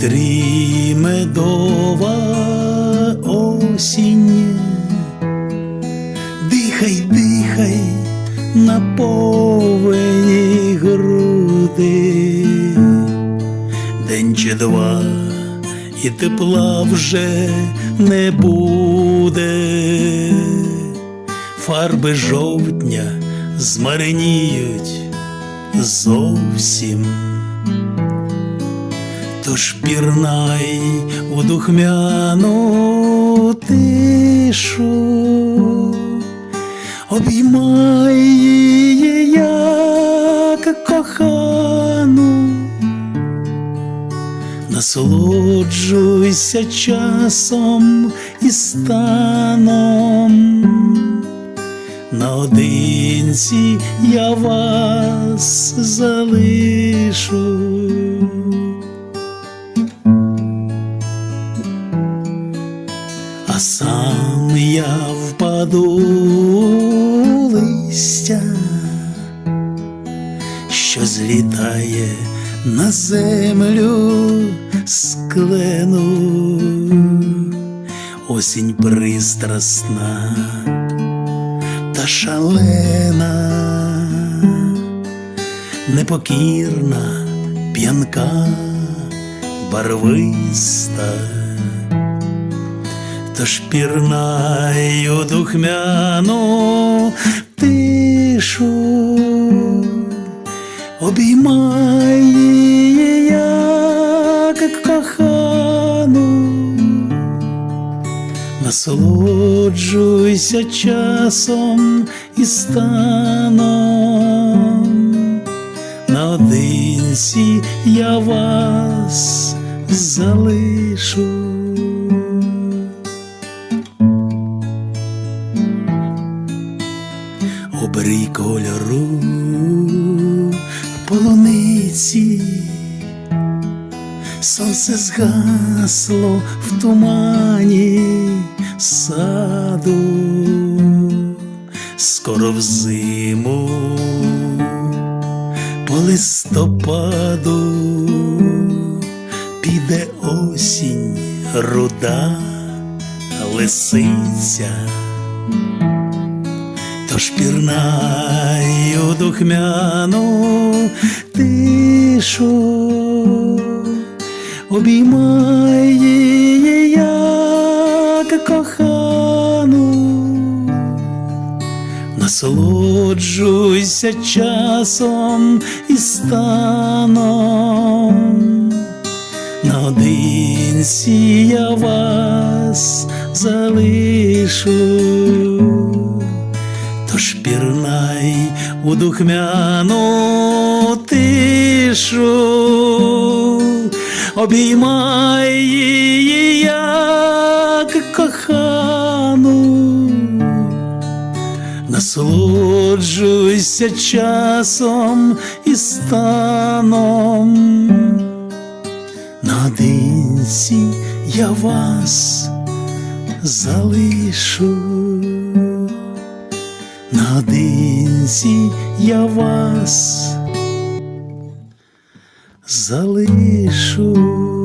Стрій медова осінь, дихай, дихай на повені груди, день чи два і тепла вже не буде, фарби жовтня змареніють зовсім. Тож пірнай у духмяну тишу, обіймай її, як кохану, насолоджуйся часом і станом. Наодинці я вас залишу. Сам я впаду листя, що злітає на землю склену, осінь пристрасна та шалена, непокірна, п'янка, барвиста. Тож пірнаю духмяну тишу, обіймай її, як кохану, насолоджуйся часом і станом, наодинці я вас залишу. Обрій кольору полуниці, сонце згасло в тумані саду, скоро в зиму по листопаду піде осінь руда лисиця. Пірнаю духмяну тишу, обіймай як кохану, насолоджуйся часом і станом, наодинці я вас залишу. Тож пірнай у духмяну тишу, обіймай її, як кохану, насолоджуйся часом і станом, наодинці я вас залишу. Наодинці я вас залишу.